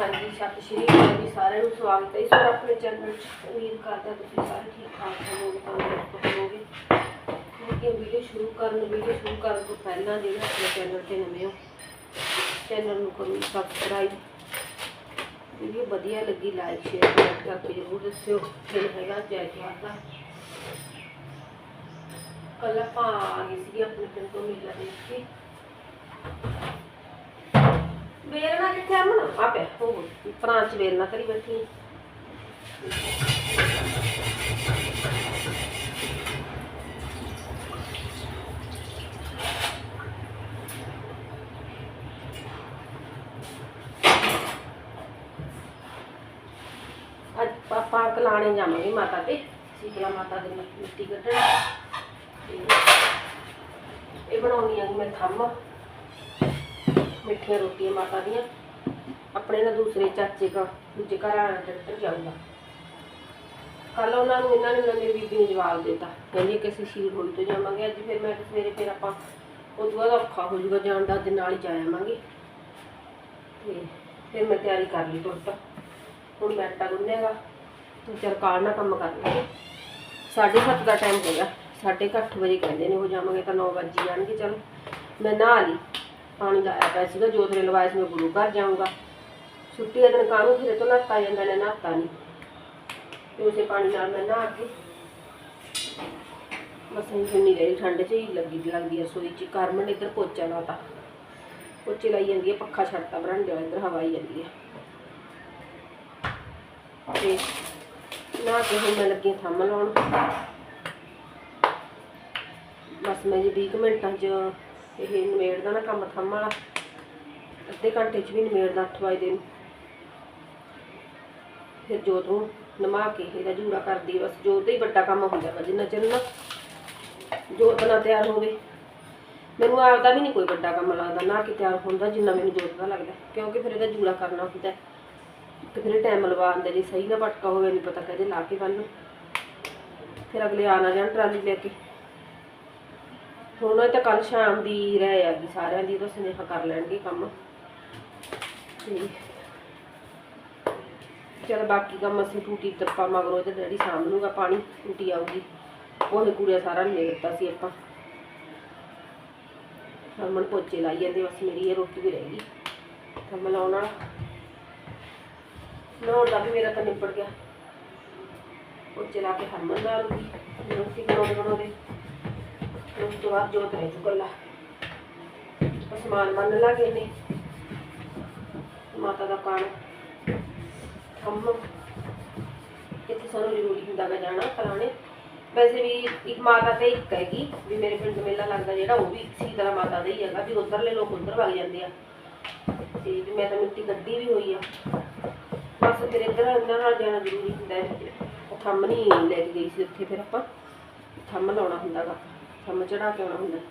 ਹਾਂਜੀ, ਸਤਿ ਸ਼੍ਰੀ ਅਕਾਲ ਜੀ ਸਾਰਿਆਂ ਨੂੰ, ਸਵਾਗਤ ਹੈ ਇਸ ਵਾਰ ਆਪਣੇ ਚੈਨਲ 'ਚ। ਉਮੀਦ ਕਰਦਾ ਤੁਸੀਂ ਸਾਰੇ ਠੀਕ ਠਾਕ ਹੋਵੋਗੇ, ਤੰਦਰੁਸਤ ਹੋਵੋਗੇ। ਲੇਕਿਨ ਵੀਡੀਓ ਸ਼ੁਰੂ ਕਰਨ ਵੀਡੀਓ ਸ਼ੁਰੂ ਕਰਨ ਤੋਂ ਪਹਿਲਾਂ ਜਿਹੜੇ ਆਪਣੇ ਚੈਨਲ ਤੇ ਨਵੇਂ ਹੋ ਚੈਨਲ ਨੂੰ ਕਰੋ ਸਬਸਕ੍ਰਾਈਬ ਵੀਡੀਓ ਵਧੀਆ ਲੱਗੀ ਲਾਈਕ ਸ਼ੇਅਰ ਕਮੈਂਟ ਕਰਕੇ ਜ਼ਰੂਰ ਦੱਸਿਓ। ਦਿਨ ਹੈਗਾ ਜੈ ਜਵਾਰ ਦਾ ਕੱਲ ਆਪਾਂ ਆ ਗਏ ਸੀਗੇ ਆਪਣੇ ਪਿੰਡ ਤੋਂ ਮੇਲਾ ਦੇਖ ਕੇ। ਕਿੱਥੇ ਆ ਮਨ ਆ ਪਿਆ ਉਹ ਫਰਾਂਚ ਕਰੀ ਬੈਠੀ ਅੱਜ ਪਾਪਾ ਕਲਾਣੇ ਜਾਵਾਂਗੇ ਮਾਤਾ ਤੇ। ਸੀਤਲਾ ਮਾਤਾ ਦੇ ਮਿੱਟੀ ਕੱਢਣ। ਤੇ ਇਹ ਬਣਾਉਣੀ ਆ ਮੈਂ ਥੰਮ। ਮਿੱਠੀਆਂ ਰੋਟੀਆਂ ਮਾਤਾ ਦੀਆਂ। ਆਪਣੇ ਨਾ ਦੂਸਰੇ ਚਾਚੇ ਦਾ ਦੂਜੇ ਘਰ ਆਣਾ ਟਰੈਕਟਰ ਜਾਊਗਾ। ਕੱਲ ਉਹਨਾਂ ਨੂੰ ਇਹਨਾਂ ਨੇ ਉਹਨਾਂ ਮੇਰੀ ਬੀਬੀ ਨੂੰ ਜਵਾਬ ਦਿੱਤਾ। ਕਹਿੰਦੀ ਕਿ ਅਸੀਂ ਸ਼ੀਰ ਹੋਈ ਤੋਂ ਜਾਵਾਂਗੇ, ਅੱਜ ਫਿਰ ਮੈਂ ਕਿਹਾ ਸਵੇਰੇ ਫਿਰ ਆਪਾਂ ਉਹ ਤੋਂ ਬਾਅਦ ਔਖਾ ਹੋ ਜਾਊਗਾ, ਜਾਣ ਦਾ ਦੇ ਨਾਲ ਹੀ ਜਾ ਆਵਾਂਗੇ। ਤੇ ਫਿਰ ਮੈਂ ਤਿਆਰੀ ਕਰ ਲਈ ਟੁੱਟ ਹੁਣ ਬੈਟਾ ਗੁੰਨੇਗਾ ਤੂੰ ਚਲ ਕਾਲ ਨਾਲ ਕੰਮ ਕਰ ਲਾਂਗੇ ਸਾਢੇ ਸੱਤ ਦਾ ਟਾਈਮ ਹੋ ਗਿਆ। ਸਾਢੇ ਕੁ ਅੱਠ ਵਜੇ ਕਹਿੰਦੇ ਨੇ ਹੋ ਜਾਵਾਂਗੇ ਤਾਂ 9 ਵਜੇ ਜਾਣਗੇ। ਚਲ ਮੈਂ ਨਹਾ ਲਈ। ਪਾਣੀ ਲਾਇਆ ਪਿਆ ਸੀਗਾ ਜੋਤ ਨੇ ਲਵਾਇਆ ਸੀ ਮੈਂ ਗੁਰੂ ਘਰ ਜਾਊਂਗਾ। ਛੁੱਟੀ ਦੇ ਦਿਨ ਕਾਹਨੂੰ ਫਿਰ ਤੋਂ ਨਹਾਤਾ ਜਾਂਦਾ ਨੇ ਨਹਾਤਾ ਨਹੀਂ ਤੇ ਉਸੇ ਪਾਣੀ ਨਾਲ ਮੈਂ ਨਹਾ ਕੇ ਬਸ ਇਹ ਜਿੰਨੀ ਰਹੀ ਠੰਡ 'ਚ ਹੀ ਲੱਗੀ ਲੱਗਦੀ ਆ ਰਸੋਈ 'ਚ। ਕਰਮਨ ਇੱਧਰ ਪੋਚਾ ਲਾਤਾ। ਪੋਚੇ ਲਾਈ ਜਾਂਦੀ ਹੈ ਪੱਖਾ ਛੱਡਤਾ, ਬਰਾਂਡੇ ਵਾਲਾ ਇੱਧਰ ਹਵਾ ਆਈ ਜਾਂਦੀ ਹੈ ਤੇ ਨਾ ਕੇ ਹੁਣ ਮੈਂ ਲੱਗੀ ਥੰਮ ਲਾਉਣ। ਬਸ ਮੈਂ ਜੀ 20 ਕੁ ਮਿੰਟਾਂ 'ਚ ਇਹ ਨਿਬੇੜਦਾ ਨਾ ਕੰਮ ਥੰਮ ਵਾਲਾ। ਅੱਧੇ ਘੰਟੇ 'ਚ ਵੀ ਨਿਬੇੜਦਾ 8 ਵਜੇ ਨੂੰ। ਫਿਰ ਜੋਤ ਨੂੰ ਨਮਾ ਕੇ ਇਹਦਾ ਜੂੜਾ ਕਰਦੀ ਬਸ ਜੋਤ ਦਾ ਹੀ ਵੱਡਾ ਕੰਮ ਹੁੰਦਾ ਵਾ, ਜਿੰਨਾ ਚਿਰ ਨਾ ਜੋਤ ਨਾ ਤਿਆਰ ਹੋਵੇ ਮੈਨੂੰ ਆਪਦਾ ਵੀ ਨਹੀਂ ਕੋਈ ਵੱਡਾ ਕੰਮ ਲੱਗਦਾ, ਨਾ ਕਿ ਤਿਆਰ ਹੁੰਦਾ ਜਿੰਨਾ ਮੈਨੂੰ ਜੋਤ ਦਾ ਲੱਗਦਾ। ਕਿਉਂਕਿ ਫਿਰ ਇਹਦਾ ਜੂੜਾ ਕਰਨਾ ਹੁੰਦਾ ਤੇ ਫਿਰ ਟਾਈਮ ਲਵਾ ਆਂਦੇ ਜੇ ਸਹੀ ਨਾ ਪਟਕਾ ਹੋਵੇ ਨਹੀਂ ਪਤਾ ਕਦੇ ਲਾ ਕੇ ਬੰਨ ਫਿਰ ਅਗਲੇ ਆ ਨਾ ਜਾਣ ਟਰਾਲੀ ਲੈ ਕੇ। ਹੁਣ ਇਹ ਤਾਂ ਕੱਲ ਸ਼ਾਮ ਦੀ ਰਹਿ ਆ ਗਈ, ਸਾਰਿਆਂ ਦੀ ਤਾਂ ਸੁਨੇਹਾ ਕਰ ਲੈਣਗੇ ਕੰਮ। ਤੇ ਚਲ ਬਾਕੀ ਕੰਮ ਅਸੀਂ ਟੂਟੀ ਤੱਪਾ ਮਗਰੋਂ ਤੇ ਡੈਡੀ ਸਾਂਭ ਲੂਗਾ ਪਾਣੀ, ਟੂਟੀ ਆਊਗੀ। ਉਹਨੇ ਕੂੜਿਆ ਸਾਰਾ ਲੈ ਸੀ ਆਪਾਂ। ਹਰਮਨ ਪੋਚੇ ਲਾਈ ਜਾਂਦੇ, ਬਸ ਮੇਰੀ ਇਹ ਰੋਟੀ ਵੀ ਰਹਿ ਗਈ। ਤਾਂ ਮੈਂ ਵਾਲਾ। ਨਹਾਉਣ ਦਾ ਵੀ ਮੇਰਾ ਤਾਂ ਨਿਬੜ ਗਿਆ। ਪੋਚੇ ਲਾ ਕੇ ਹਰਮਨ ਦਾ ਲੂਗੀ ਰੋਟੀ ਬਣਾਉਣੇ ਬਣਾਉਣੇ ਫਿਰ ਉਸ ਤੋਂ ਬਾਅਦ ਜੋਤ ਰਹਿ ਚੁੱਕਾ ਲਾ ਸਮਾਨ ਮੰਨ ਲਾਗੇ ਨੇ ਮਾਤਾ ਦਾ ਕਾਣ ਕੰਮ ਇੱਥੇ ਸਾਨੂੰ ਜ਼ਰੂਰੀ ਹੁੰਦਾ ਗਾ ਜਾਣਾ, ਫਲਾਣੇ। ਵੈਸੇ ਵੀ ਇੱਕ ਮਾਤਾ ਤੇ ਇੱਕ ਹੈਗੀ, ਵੀ ਮੇਰੇ ਪਿੰਡ ਮੇਲਾ ਲੱਗਦਾ ਜਿਹੜਾ, ਉਹ ਵੀ ਸੀਤਲਾ ਮਾਤਾ ਦਾ ਹੀ ਹੈਗਾ, ਵੀ ਉਧਰਲੇ ਲੋਕ ਉਧਰ ਵਗ ਜਾਂਦੇ ਆ। ਤੇ ਵੀ ਮੈਂ ਤਾਂ ਮਿੱਟੀ ਗੱਡੀ ਵੀ ਹੋਈ ਆ। ਬਸ ਫਿਰ ਇੱਧਰ ਇਹਨਾਂ ਨਾਲ ਜਾਣਾ ਜ਼ਰੂਰੀ ਹੁੰਦਾ ਹੈ। ਉਹ ਥੰਮ ਨਹੀਂ ਲੈ ਕੇ ਗਈ ਸੀ ਉੱਥੇ ਫਿਰ ਆਪਾਂ। ਥੰਮ ਲਾਉਣਾ ਹੁੰਦਾ ਗਾ। ਥੰਮ ਚੜਾ ਕੇ ਆਉਣਾ ਹੁੰਦਾ ਤਾਂ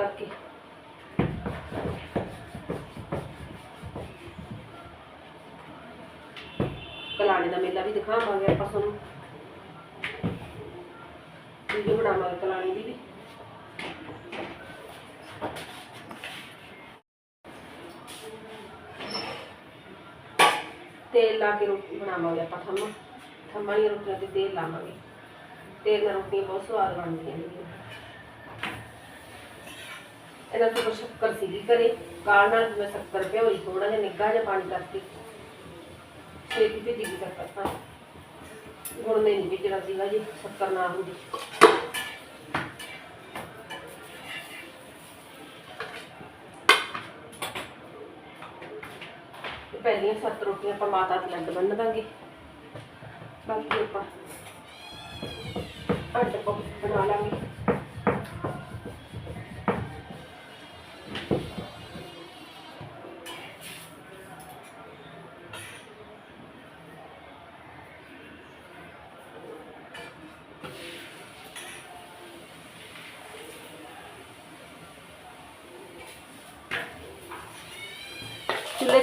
ਕਰਕੇ। ਕਲਾਣੇ ਦਾ ਮੇਲਾ ਵੀ ਦਿਖਾਵਾਂਗੇ ਆਪਾਂ ਤੁਹਾਨੂੰ। ਵੀਡੀਓ ਬਣਾਵਾਂਗੇ ਕਲਾਣੇ ਦੀ ਵੀ। ਤੇਲ ਲਾ ਕੇ ਰੋਟੀ ਬਣਾਵਾਂਗੇ ਆਪਾਂ ਥੰਮ। ਥੰਮਾਂ ਦੀਆਂ ਰੋਟੀਆਂ ਤੇ ਤੇਲ ਲਾਵਾਂਗੇ। ਤੇਲ ਨਾਲ ਰੋਟੀਆਂ ਬਹੁਤ ਸਵਾਦ ਬਣਦੀਆਂ ਨੇ। ਇਹਨਾਂ ਤੋਂ ਸ਼ੱਕਰ ਸੀਗੀ ਘਰੇ। ਕਾਲ ਨਾਲ ਮੈਂ ਸ਼ੱਕਰ ਪਿਆ? ਹੋਈ ਥੋੜਾ ਜਿਹਾ ਨਿੱਘਾ ਜਿਹਾ ਪਾਣੀ ਕਰਕੇ। ਛੇਤੀ ਭੇਜੀ ਗਈ ਸ਼ੱਕਰ ਤਾਂ। ਹੁਣ ਨਹੀਂ ਭੇਜਣਾ ਸੀਗਾ ਜੀ ਸ਼ੱਕਰ ਨਾ ਹੁੰਦੀ। ਤੇ ਪਹਿਲੀਆਂ ਸੱਤ ਰੋਟੀਆਂ ਆਪਾਂ ਮਾਤਾ ਦੇ ਲੱਡ ਬੰਨ ਦਾਂਗੇ। ਬਾਕੀ ਆਪਾਂ ਅੱਡ ਪਕ ਬਣਾ ਲਾਂਗੇ।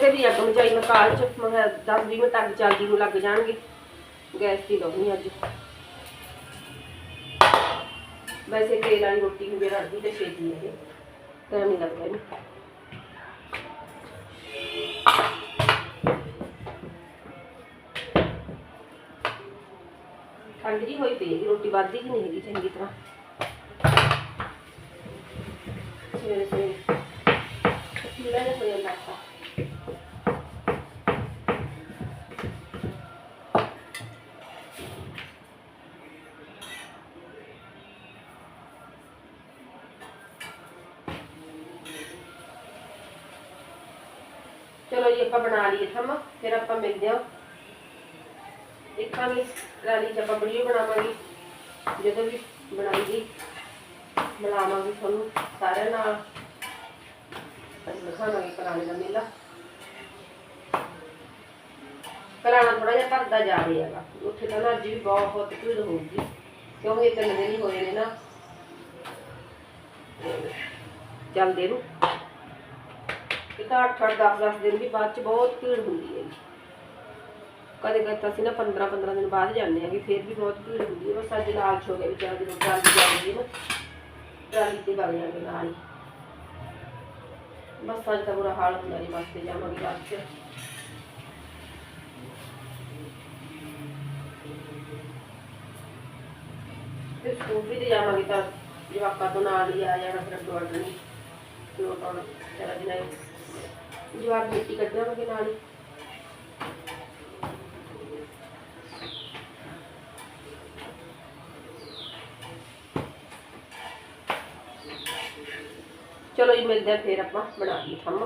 ਤੇ ਵੀ ਅੱਗ ਮਚਾਈ ਮੈਂ ਕਾਲ ਚ। ਮੈਂ 10 ਵੀਹ ਮਿੰਟ ਅੱਗ ਚੱਲਦੀ ਨੂੰ ਲੱਗ ਜਾਣਗੇ। ਗੈਸ ਤੇ ਲਾਉਣੀ ਅੱਜ। ਵੈਸੇ ਤੇਲ ਵਾਲੀ ਰੋਟੀ ਹੁੰਦੀ ਰੜਦੀ ਤੇ ਛੇਤੀ ਹੈ ਟਾਈਮ ਨਹੀਂ ਲੱਗਦਾ ਇਹਨੂੰ। ਠੰਡ ਜੀ ਹੋਈ ਪਈ ਰੋਟੀ ਵੱਧਦੀ ਕਿ ਨਹੀਂ ਹੈਗੀ ਚੰਗੀ ਤਰ੍ਹਾਂ? ਸਵੇਰੇ ਸਵੇਰੇ ਚੂੜਾ ਜਿਹਾ ਹੋ ਜਾਂਦਾ ਫਿਰ ਆਪਾਂ ਦੇਖਾਂਗੇ ਰਾਲੀ ਚ ਆਪਾਂ ਵੀਡੀਓ ਬਣਾਵਾਂਗੇ। ਜਦੋਂ ਵੀ ਬਣਾਈਦੀ ਮਿਲਾਵਾਂਗੇ ਤੁਹਾਨੂੰ ਸਾਰਿਆਂ ਨਾਲ। ਅਸੀਂ ਦਿਖਾਵਾਂਗੇ ਕਰਾਣੇ ਦਾ ਮੇਲਾ। ਕਰਾਣਾ ਥੋੜਾ ਜਿਹਾ ਭਰਦਾ ਜਾ ਰਿਹਾ ਹੈਗਾ ਉੱਥੇ ਤਾਂ ਨਾ ਅੱਜ ਵੀ ਬਹੁਤ ਭੀੜ ਹੋਊਗੀ। ਕਿਉਂਕਿ ਤਿੰਨ ਦਿਨ ਹੀ ਹੋਏ ਨੇ ਨਾ। ਚੱਲਦੇ ਨੂੰ। ਇੱਕ ਤਾਂ 8 8 10 10 ਦਿਨ ਵੀ ਬਾਅਦ ਚ ਬਹੁਤ ਭੀੜ ਹੁੰਦੀ ਹੈ ਕਦੇ ਕਦੇ ਤਾਂ ਅਸੀਂ ਨਾ 15 15 ਦਿਨ ਬਾਅਦ ਜਾਂਦੇ ਆਂਗੇ ਫਿਰ ਵੀ ਬਹੁਤ ਭੀੜ ਹੁੰਦੀ ਹੈ, ਬਸ ਅੱਜ ਲਾਲਚ ਹੋ ਗਿਆ ਵਿਚਾਰਾ ਜਦੋਂ ਟਰਾਲੀ ਜਾਂਦੀ ਨਾ। ਟਰਾਲੀ ਤੇ ਵਗ ਜਾਂਦੇ ਨਾਲ ਹੀ। ਬਸ ਅੱਜ ਤਾਂ ਬੁਰਾ ਹਾਲ ਹੁੰਦਾ ਨਹੀਂ ਬੱਸ ਤੇ ਜਾਵਾਂਗੇ ਬੱਸ 'ਚ। ਤੇ ਸਕੂਟਰੀ ਤੇ ਜਾਵਾਂਗੇ ਤਾਂ ਜਵਾਕਾਂ ਤੋਂ ਨਾਲ ਹੀ ਆ ਜਾਣਾ ਫਿਰ ਅੱਡੋ ਨਹੀਂ। ਲੋਟ ਆਉਣਾ ਚਲਾ ਜਨਾ ਜਵਾਕ ਮਿੱਟੀ ਕੱਢਾਂਗੇ ਨਾਲ ਹੀ। ਚਲੋ ਜੀ ਮਿਲਦੇ ਆ ਫਿਰ ਆਪਾਂ ਬਣਾ ਲਈ ਥੰਮ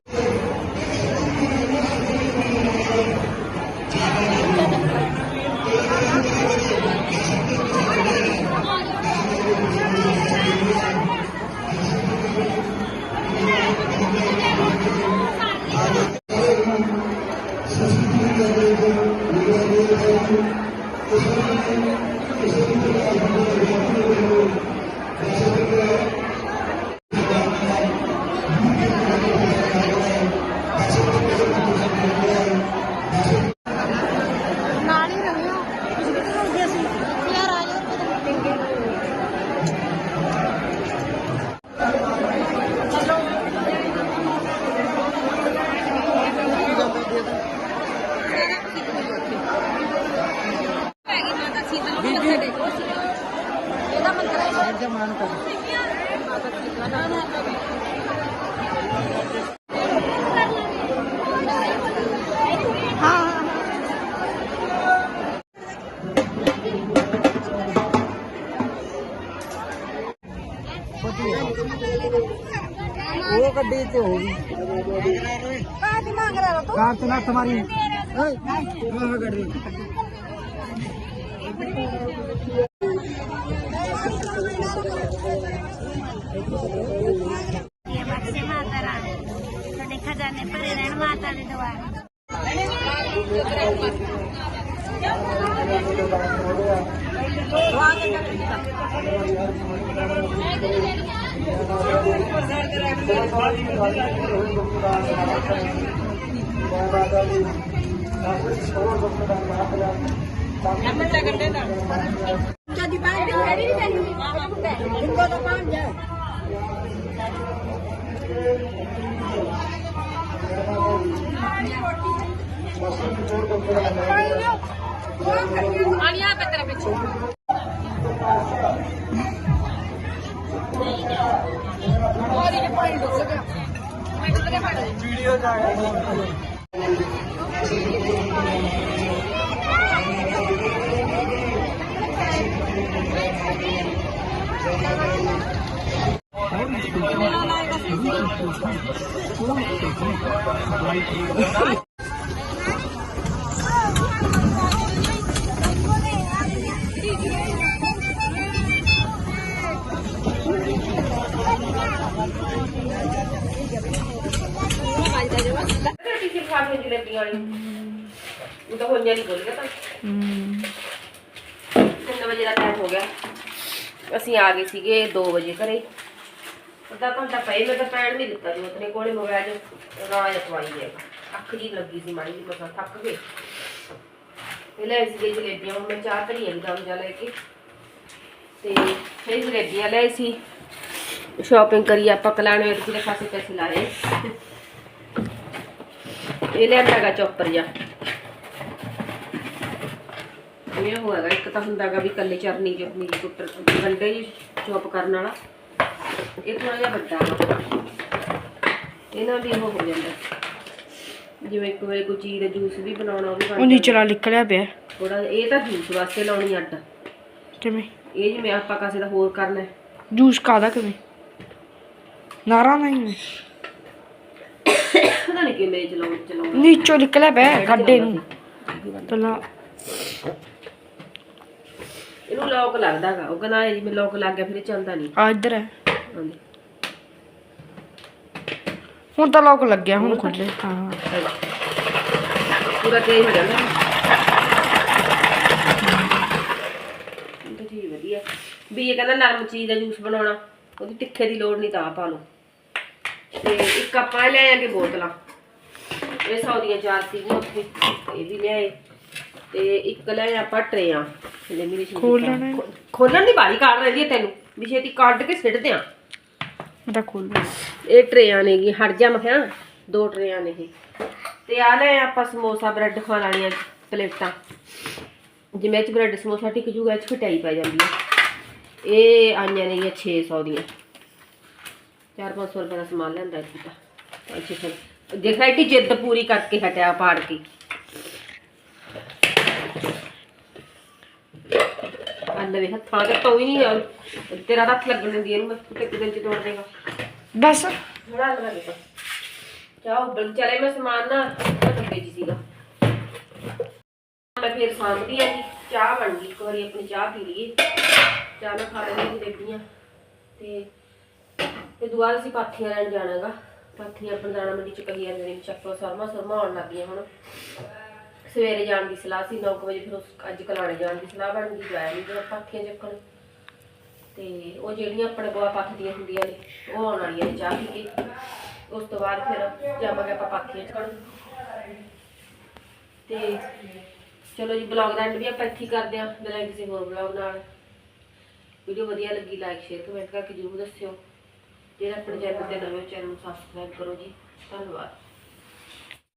aja mantap. Oh, kan itu tuh. Kartu nak kemarin. Hei, kartu nak Jadi banding hari ini jadi Enggak. ਮਾਤਾ ਦੇ ਪਿੱਛੇ ਹੋਰ ਇਹ ਪਾਣੀ ਡੁੱਬ ਗਿਆ ਮੈਂ ਕਿਧਰੇ ਫੜ ਲਈ ਵੀਡੀਓ ਜਾ ਕੇ ਟੀਚਰ ਖਾ ਕੇ ਜਲੇਬੀਆਂ ਵਾਲੀ ਉਹ ਤਾਂ ਹੋਈਆਂ ਨਹੀਂ ਬੋਲ ਗਿਆ ਤਾਂ ਤਿੰਨ ਵਜੇ ਦਾ ਟਾਈਮ ਹੋ ਗਿਆ ਅਸੀਂ ਆ ਗਏ ਸੀਗੇ 2 ਵਜੇ ਘਰੇ ਅੱਧਾ ਘੰਟਾ ਪਏ ਮੈਂ ਤਾਂ ਪੈਣ ਨਹੀਂ ਦਿੱਤਾ ਜੋਤ ਨੇ ਕੋਲੇ ਮੋਬਾਈਲ ਰਾਜ ਖਵਾਈ ਹੈ। ਅੱਖ ਜੀ ਲੱਗੀ ਸੀ ਮਾੜੀ ਜੀ ਮਸਾਂ ਥੱਕ ਗਏ ਇਹ ਲੈ ਸੀ ਜਲੇਬੀਆਂ, ਹੁਣ ਮੈਂ ਚਾਹ ਧਰੀ ਦਮ ਜਾ ਲੈ ਕੇ। ਤੇ ਫਿਰ ਜਲੇਬੀਆਂ ਲੈ ਸੀ। ਸ਼ਾਪਿੰਗ ਕਰੀ ਆਪਾਂ, ਕਲਾਣੇ ਵਿੱਚ ਕਿਤੇ ਖਾਸੇ ਪੈਸੇ ਲਾਏ। ਇਹ ਲਿਆਂਦਾਗਾ ਚੌਪਰ ਜਾ ਇਹ ਹੋਏਗਾ ਇੱਕ ਤਾਂ ਹੁੰਦਾਗਾ ਵੀ ਕੱਲੇ ਚਰਨੀ ਚਟਨੀ ਕੁੱਟਰ ਗੰਡੇ ਜੀ ਚੌਪ ਕਰਨ ਵਾਲਾ। ਇਹ ਥੋੜਾ ਜਿਹਾ ਵੱਡਾ ਵਾ ਇਹਨਾਂ ਉਹ ਹੋ ਜਾਂਦਾ। ਜਿਵੇਂ ਇੱਕ ਵੇਲੇ ਕੋਈ ਚੀਜ਼ ਦਾ ਜੂਸ ਵੀ ਬਣਾਉਣਾ ਉਹ ਵੀ ਬਣ ਉਹ ਨੀਚਲਾ ਨਿਕਲਿਆ ਪਿਆ। ਥੋੜਾ ਇਹ ਤਾਂ ਜੂਸ ਵਾਸਤੇ ਲਾਉਣੀ ਅੱਡ। ਕਿਵੇਂ? ਇਹ ਜਿਵੇਂ ਆਪਾਂ ਕਾਸੇ ਦਾ ਹੋਰ ਕਰਨਾ। ਜੂਸ ਕਾਦਾ ਕਿਵੇਂ? ਨਾਰਾ ਨਹੀਂ। ਪਤਾ ਨਹੀਂ ਕਿਵੇਂ ਚਲਾਉਣ ਚਲਾਉਣਾ। ਨੀਚੋਂ ਨਿਕਲਿਆ ਪਿਆ ਖੱਡੇ ਨੂੰ। ਤਲਾ ਇਹਨੂੰ ਲੋਕ ਲੱਗਦਾਗਾ ਉਹ ਕਹਿੰਦਾ ਜਿਵੇਂ ਲੋਕ ਲੱਗ ਗਿਆ ਫਿਰ ਇਹ ਚੱਲਦਾ ਨਹੀਂ। ਆ ਇੱਧਰ ਹੈ। ਹਾਂਜੀ। ਹੁਣ ਤਾਂ ਲੋਕ ਲੱਗਿਆ ਹੁਣ ਖੁੱਲੇ ਹਾਂ। ਪੂਰਾ ਤੇਜ਼ ਹੋ ਜਾਂਦਾ। ਇਹ ਤਾਂ ਚੀਜ਼ ਵਧੀਆ। ਵੀ ਇਹ ਕਹਿੰਦਾ ਨਰਮ ਚੀਜ਼ ਦਾ ਜੂਸ ਬਣਾਉਣਾ ਉਹਦੀ ਤਿੱਖੇ ਦੀ ਲੋੜ ਨਹੀਂ ਤਾਂ ਪਾ ਲਓ। ਤੇ ਇੱਕ ਆਪਾਂ ਲੈ ਆਂਗੇ ਬੋਤਲਾਂ। ਇਹ ਸੌ ਦੀਆਂ ਚਾਰ ਸੀਗੀਆਂ ਉੱਥੇ ਇਹ ਵੀ ਲਿਆਏ। ਤੇ ਇੱਕ ਲੈ ਆਪਾਂ ਟਰੇਆਂ। ਲੈ ਮੇਰੀ ਛੇਤੀ ਖੋਲ੍ਹਣਾ ਹੈ। ਖੋ- ਖੋਲ੍ਹਣ ਦੀ ਬਾਰੀ ਕਾਢ ਰਹੀ ਹੈ ਤੈਨੂੰ। ਵੀ ਛੇਤੀ ਕੱਢ ਕੇ ਸਿੱਟ ਦਿਆਂ। ਮੈਂ ਤਾਂ ਖੋਲ ਇਹ ਟਰੇਆਂ ਨੇਗੀ ਹਟ ਜਾ ਮੈਂ ਕਿਹਾ, ਦੋ ਟਰੇਆਂ ਨੇ ਇਹ। ਤੇ ਆ ਲੈ ਆਪਾਂ ਸਮੋਸਾ, ਬ੍ਰੈਡ ਖਾਣ ਵਾਲੀਆਂ ਪਲੇਟਾਂ। ਜਿਵੇਂ ਇਹ ਚ ਬ੍ਰੈਡ ਸਮੋਸਾ ਟਿਕ ਜੂਗਾ, ਇਹ ਚ ਖਟਾਈ ਪੈ ਜਾਂਦੀ ਹੈ ਇਹ ਆਈਆਂ ਨੇ 600 ਦੀਆਂ। 4-500 ਰੁਪਏ ਦਾ ਸਮਾਨ ਲੈਂਦਾ ਇੱਥੇ ਤਾਂ। ਅੱਛੇ ਫਿਰ ਦੇਖਿਆ ਜਿੱਦ ਪੂਰੀ ਕਰਕੇ ਹਟਿਆ, ਪਾੜ ਕੇ। ਵੇ ਹੱਥਾਂ ਤੇ ਤੋਂ ਹੀ ਨਹੀਂ ਤੇਰਾ ਹੱਥ ਲੱਗਣ ਦਿੰਦੀ ਇਹਨੂੰ ਮੈਂ ਤੇ ਇੱਕ ਦਿਨ ਚ ਤੋੜ ਦੇਗਾ। ਬਸ। ਬਣਾ ਲਗਾ ਦੇ ਚਾਹ ਬਣ ਚਲੇ ਮੈਂ ਸਮਾਨ ਨਾ ਡੱਬੇ ਜੀ ਸੀਗਾ। ਮੈਂ ਫਿਰ ਸਾਂਭਦੀ ਆ ਜੀ ਚਾਹ ਬਣ ਗਈ ਇੱਕ ਵਾਰੀ ਆਪਣੀ ਚਾਹ ਪੀ ਲਈਏ। ਚਾਹ ਨਾਲ ਖਾ ਲੈਣੀ ਜਲੇਬੀਆਂ ਤੇ ਤੇ ਦੁਬਾਰਾ ਅਸੀਂ ਪਾਥੀਆਂ ਲੈਣ ਜਾਣਾਗਾ ਪਾਥੀਆਂ ਆਪਣੀ ਦਾਣਾ ਮੰਡੀ ਚ ਕਹੀ ਜਾਂਦੇ ਨੇ ਵੀ ਚੱਕੋ ਸਰਮਾ ਸਰਮਾ ਆਉਣ ਲੱਗ ਗਈਆਂ ਹੁਣ। ਸਵੇਰੇ ਜਾਣ ਦੀ ਸਲਾਹ ਸੀ 9 ਵਜੇ ਫਿਰ ਉਸ- ਅੱਜ ਕਲਾਣੇ ਜਾਣ ਦੀ ਸਲਾਹ ਬਣ ਗਈ, ਜਾਇਆ ਨਹੀਂ ਜਿਹੜਾ ਪਾਥੀਆਂ ਚੱਕਣ। ਤੇ ਉਹ ਜਿਹੜੀਆਂ ਆਪਣੇ ਗੋਆ ਪੱਥਦੀਆਂ ਹੁੰਦੀਆਂ ਨੇ, ਉਹ ਆਉਣ ਵਾਲੀਆਂ ਨੇ ਚਾਹ ਪੀ ਕੇ। ਉਸ ਤੋਂ ਬਾਅਦ ਫਿਰ ਜਾਵਾਂਗੇ ਆਪਾਂ ਪਾਥੀਆਂ ਚੱਕਣ। ਤੇ ਚਲੋ ਜੀ ਬਲੌਗ ਦਾ ਐਂਡ ਵੀ ਆਪਾਂ ਇੱਥੇ ਹੀ ਕਰਦੇ ਹਾਂ ਮਿਲਾਂਗੇ ਕਿਸੇ ਹੋਰ ਬਲੌਗ ਨਾਲ। ਵੀਡੀਓ ਵਧੀਆ ਲੱਗੀ ਲਾਈਕ ਸ਼ੇਅਰ ਕਮੈਂਟ ਕਰਕੇ ਜਰੂਰ ਦੱਸਿਓ। ਜਿਹੜਾ ਆਪਣੇ ਚੈਨਲ ਤੇ ਨਵੇਂ ਚੈਨਲ ਨੂੰ ਸਬਸਕ੍ਰਾਈਬ ਕਰੋ ਜੀ। ਧੰਨਵਾਦ।